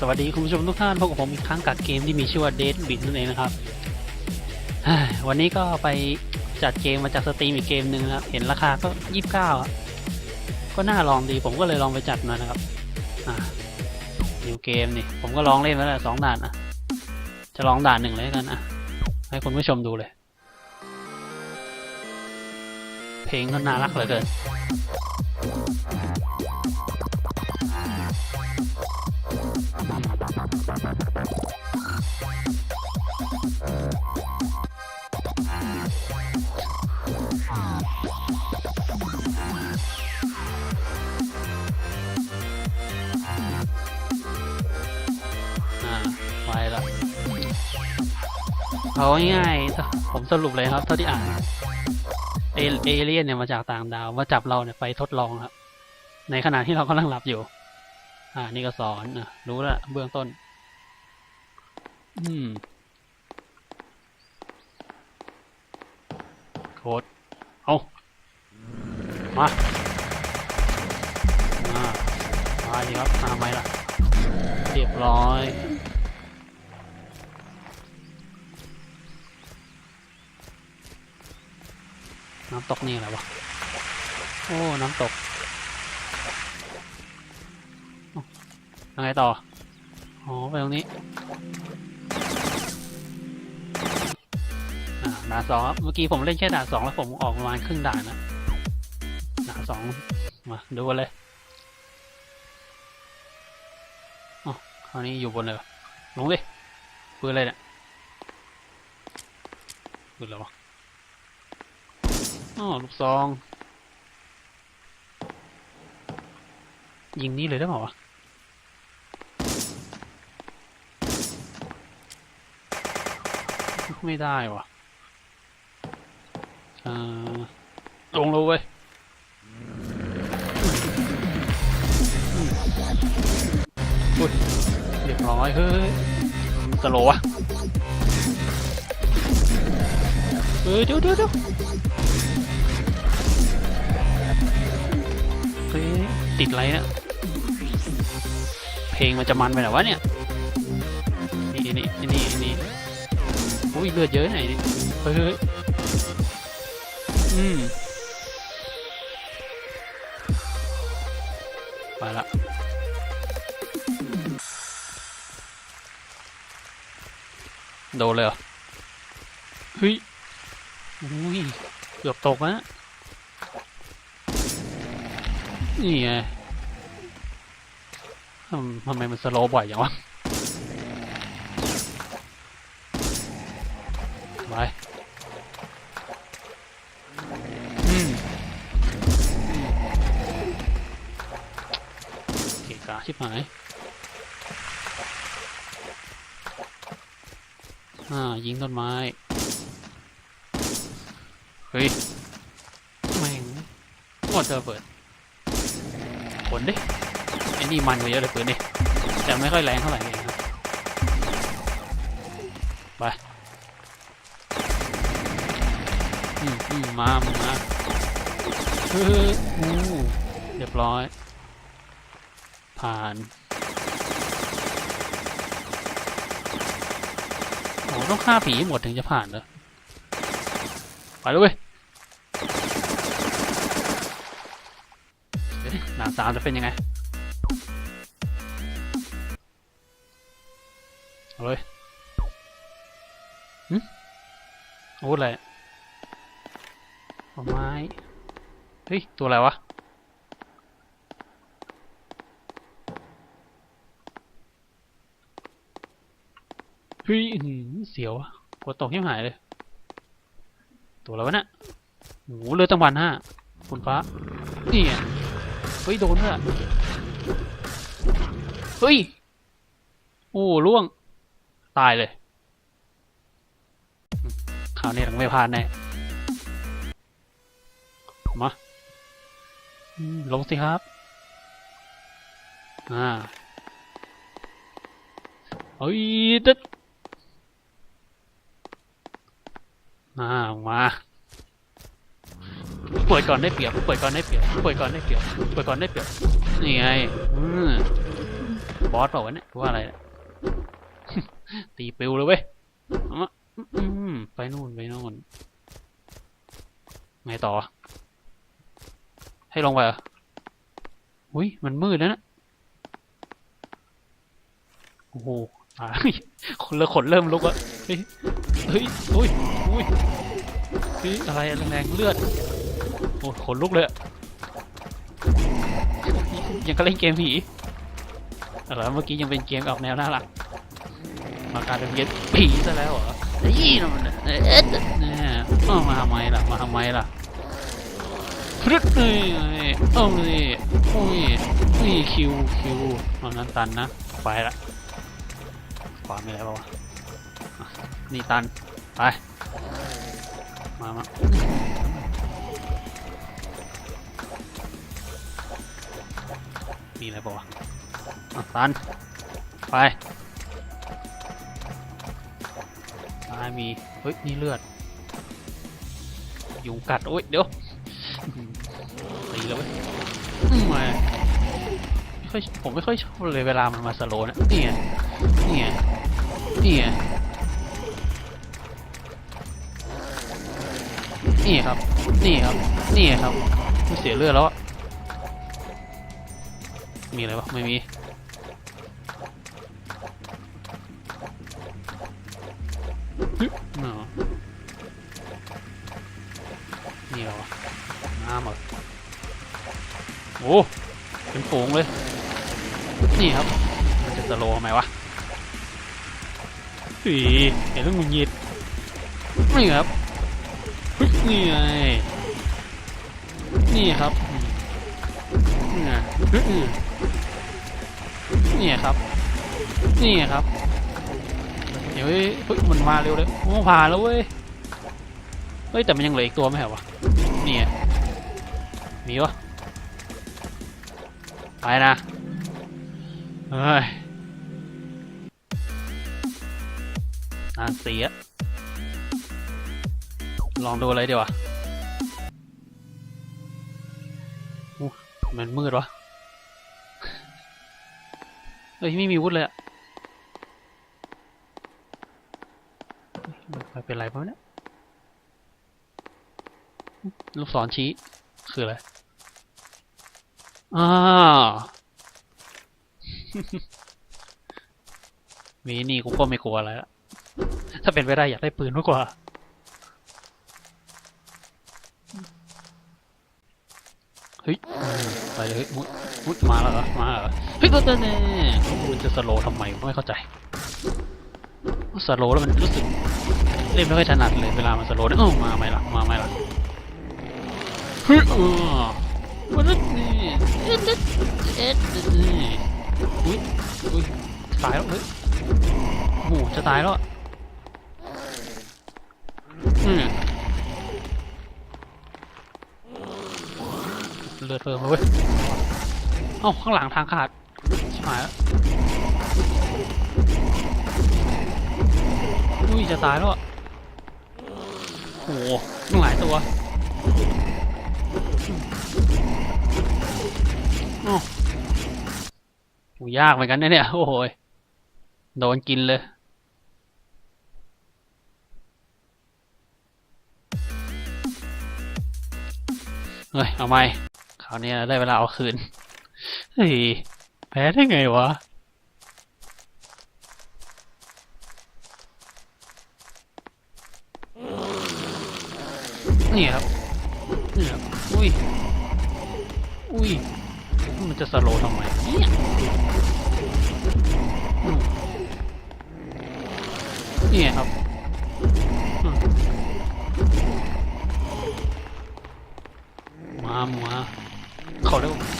สวัสดีคุณผู้ชมทุกท่านพบกับผมอีกครั้งกับเกมที่มีชื่อว่า Dead Beat นั่นเองนะครับ วันนี้ก็ไปจัดเกมมาจากสตรีมอีกเกมหนึ่งนะครับ เห็นราคาก็ยี่สิบเก้าก็น่าลองดีผมก็เลยลองไปจัดมานะครับอ่านิวเกมนี่ ผมก็ลองเล่นมาแล้วสองด่านอะจะลองด่านหนึ่งเลยกันอะให้คุณผู้ชมดูเลย เพลงก็น่ารักเหลือเกิน เอาง่ายๆผมสรุปเลยครับเท่าที่อ่านเอเอเลี่ยนเนี่ยมาจากต่างดาวมาจับเราเนี่ยไปทดลองครับในขณะที่เรากำลังหลับอยู่ อ่า นี่ก็สอนอะรู้ล้วเบื้องต้น อืมโค้ดเอามามามาดีครับมาไหมล่ะเรียบร้อย น้ำตกนี่อะไรวะโอ้น้ำตกอ้ายังไงต่อ อ๋อ ไปตรงนี้อ่าด่านสองครับ เมื่อกี้ผมเล่นแค่ด่านสองแล้วผมออกประมาณครึ่งด่านนะด่านสองมาดูกันเลยอ๋อคราวนี้อยู่บนเลยลงดิปืนอะไรเนี่ยปืนอะไรวะ อ๋อลูกซอง ยิงนี่เลยได้เปล่าวะไม่ได้วะอ่อลงเลยเว้ยอุ้ยเรียบร้อย เฮ้ยสโลว์วะเฮ้ยเดี๋ยวเดี๋ยวเดี๋ยว ฮ้ยติดอะไรเนี่ยเพลงมันจะมันไปไหนวะเนี่ยนี่นี่นี่นี่อุ้ยเลือดเยอะไหนนี่เฮ้ยเฮ้ยอืมไปละโดนเลยเหรอเฮ้ยอุ้ยเกือบตกนะ นี่ไงทำไมมันสโลบ่อยอย่างวะไปอืมเกะกะชิบหายอ่ายิงต้นไม้ เฮ้ย แม่งว่าจะเปิด ลดิไอ้นี่มันกว่าเยอะเลยปืนดิแต่ไม่ค่อยแรงเท่าไหร่เองนะไปอืมอืมมามาเฮ้ยอู้เรียบร้อย ผ่านโอ้ต้องฆ่าผีให้หมดถึงจะผ่านเหรอไปเลยเว้ยเดี๋ยวดิห นาสามจะเป็นยังไงเอาเลยหึอาวุธอะไรต้นไม้ เฮ้ย ตัวอะไรวะเฮ้ยเสียวอะกลัวตกยังหายเลย ตัวอะไรวะเนะ่ะโอ้โหเรือจังวันห้าคุณฟ้านี่ไง เฮ้ย โดนด้วยอะเฮ้ย โอ้ล่วง ตายเลยอืมคราวนี้เราไม่พลาดแน่มาลงสิครับ อ่าเอ้ยตึ๊ดอ่ามา เปิดก่อนได้เปรียบเปิดก่อนได้เปรียบเปิดก่อนได้เปรียบเปิดก่อนได้เปรียบนี่ไงอืมบอสเปล่าวะเนี่ยว่าอะไรตีปิวเลยเว้ยอืมไปนู่นไปนู่นไงต่อ ให้ลงไปเหรออุ้ยมันมืดแล้วนะโอ้โหอ่าคนละขนเริ่มลุกอะเฮ้ยเฮ้ยอุ้ยอุ้ยเฮ้ยอะไรแรงเลือด อ้ขนลุกเลยยังก็เล่นเกมผีอะไรเมื่อกี้ยังเป็นเกมออกแนวน่ารัก มากลายเป็นเกมผีซะแล้วเหรอนี่มันเนี่ยเออามาทำไมล่ะ มาทำไมล่ะพรึดเลยเอ้าเลยโอ้ยนี่คิวคิวตอนนั้นตันนะ ไปละขวาไม่ได้ปะวะอะนี่ตัน ไป มามา มีอะไรปะวะอะตันไปซ้ายมี เฮ้ย นี่เลือด ยุงกัด โอ้ย เดี๋ยวตีแล้วเว้ยมาไม่ค่อยผมไม่ค่อยชอบเลยเวลามันมาสโลนะนี่ไงนี่ไงนี่ไงนี่ครับ นี่ครับ นี่ครับเสียเลือดแล้ว มีอะไรปะไม่มี นี่เหรอน้ำเหรอโอ้เป็นฝูงเลย นี่ครับ มันจะสโลทำไมวะสีเห็นแล้วงุดหงิดนี่ครับนี่ไงนี่ครับนี่ไง นี่ครับ นี่ครับ เดี๋ยวเฮ้ยมันมาเร็วเลยโอ้ผ่านแล้วเว้ย เฮ้ยแต่มันยังเหลืออีกตัวไหมเหรอวะนี่ไงมีวะไปนะ เฮ้ยน่าเสีย ลองดูอะไรดีวะมันมืดวะ ฮ้ยไม่มีวุธเลยอะไม่เป็นไรเพราะเนี่ยลูกศรชี้ คืออะไรอ่ามีนี่กูก็ไม่กลัวอะไรละถ้าเป็นไปได้อยากได้ปืนมากกว่า เฮ้ยไปเลยเฮ้ยมุดมุดมาแล้วเหรอมาเหรอเฮ้ยก็เต้นเน่มันจะสโลว์ทำไมไม่เข้าใจสโลว์แล้วมันรู้สึกเล่นไม่ค่อยถนัดเลยเวลามันสโลว์เนี่ยเอ้ามาไหมล่ะมาไหมล่ะเฮ้ยเออวันนี่เอ็ดเอ็ดเอ็ดนี่อุ้ยอุ้ยตายแล้วเฮ้ยโอ้โหจะตายแล้ว เลือดเพิ่มเว้ยเอ้าข้างหลังทางขาดชิบหายแล้วอุ้ยจะตายแล้วอะโอ้โหตั้งหลายตัวโอ้โหยากเหมือนกันนะเนี่ย โอ้โหโดนกินเลยเฮ้ย เอาไหมาวนี้ได้เวลาเอาคืน เฮ้ย แพ้ได้ไงวะ นี่ครับ นี่ครับ อุ้ย อุ้ย มันจะสโลว์ทำไมเนี่ยนี่ครับ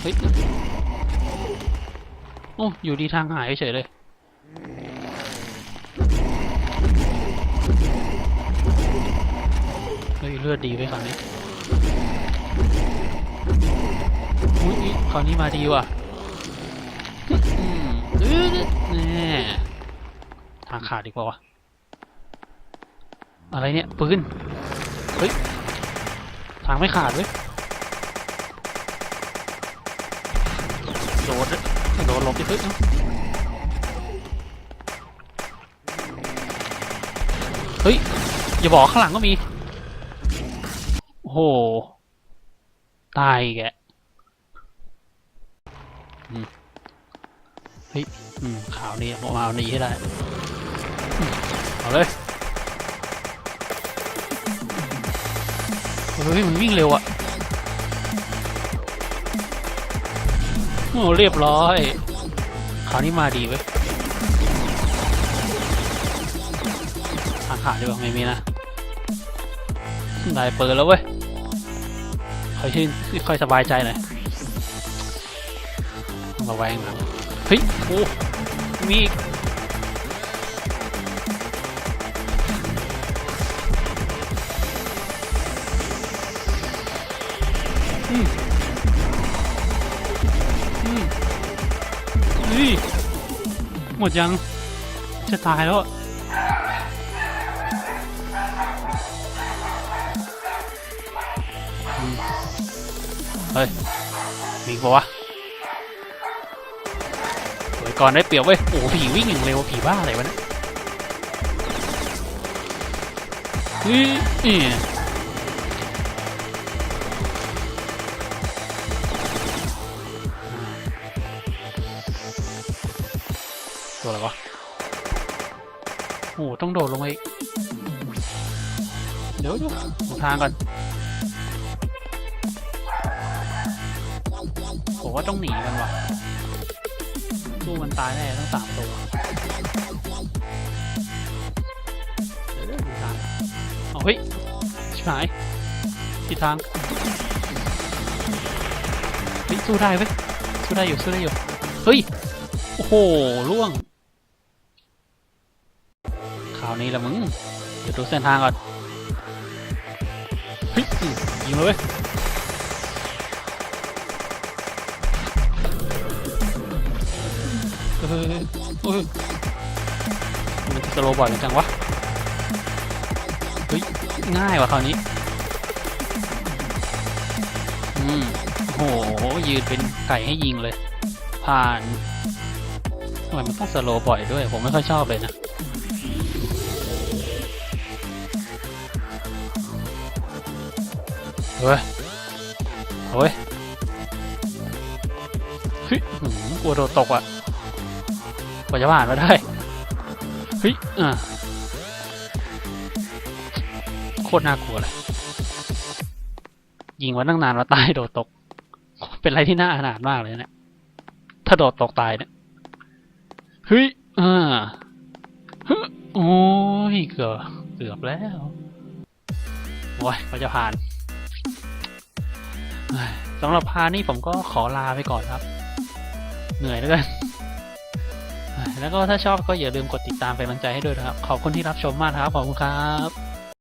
เฮ้ยโอ้อยู่ดีทางหายเฉยเลยเฮ้ยเลือดดีไปคราวนี้อุ้ยคราวนี้มาดีว่ะนี่ทางขาดดีกว่าวะอะไรเนี่ยปืนเฮ้ยทางไม่ขาดเว้ย โดนโดนลงที่พื้นเฮ้ย อย่าบอกข้างหลังก็มีโห ตายแกเฮ้ยข่าวนี้มาเอาหนีให้ได้ เอาเลย เฮ้ย มันวิ่งเร็วอะ โอ้เรียบร้อยคราวนี้มาดีเว้ยทาขาดดีกว่าไม่มีนะได้เปิดแล้วเว้ยค่อยชื่นค่อยสบายใจหน่อยระแวงนะเฮ้ยโอ้มีอีกอืม หมดยัง จะตายแล้ว เฮ้ย มีปะวะสวยก่อนได้เปรียบเว้ย โอ้โหผีวิ่งอย่างเร็ว ผีบ้าอะไรวะเนี่ยเฮ้ยนี่ ตัวอะไรวะโอ้โหต้องโดดลงไปอีกเดี๋ยวดูดูทางก่อนผมว่าต้องหนีมันว่ะสู้มันตายแน่ทั้งสามตัวเดี๋ยวดูทางเอาเฮ้ยชิบหายทิศทางเฮ้ยสู้ได้เว้ยสู้ได้อยู่สู้ได้อยู่เฮ้ยโอ้โหล่วง ดี๋ยวดูเส้นทางก่อนฮ้ยอืมยิงเลยเว้ยเฮ้ยเฮ้ยมันจะสโลบอยเหมือนกันวะ เฮ้ย ง่ายว่ะคราวนี้ อืมโห ยืนเป็นไก่ให้ยิงเลย ผ่านทำไมมันต้องสโลบ่อยด้วย ผมไม่ค่อยชอบเลยนะ เฮ้ยเฮ้ยเฮ้ยกลัวโดนตกอะกว่าจะผ่านมาได้เฮ้ยอะโคตรน่ากลัวเลยยิงมาตั้งนานมาตายโดดตก เป็นอะไรที่น่าอนาถมากเลยเนี่ยถ้าโดดตกตายเนี่ยเฮ้ยอ่าฮึโอ้ยเกือบเกือบแล้วโอ้ยกว่าจะผ่าน สำหรับพานี่ผมก็ขอลาไปก่อนครับ เหนื่อยแล้วกัน แล้วก็ถ้าชอบก็อย่าลืมกดติดตามเป็นกำลังใจให้ด้วยนะครับ ขอบคุณที่รับชมมากครับ ขอบคุณครับ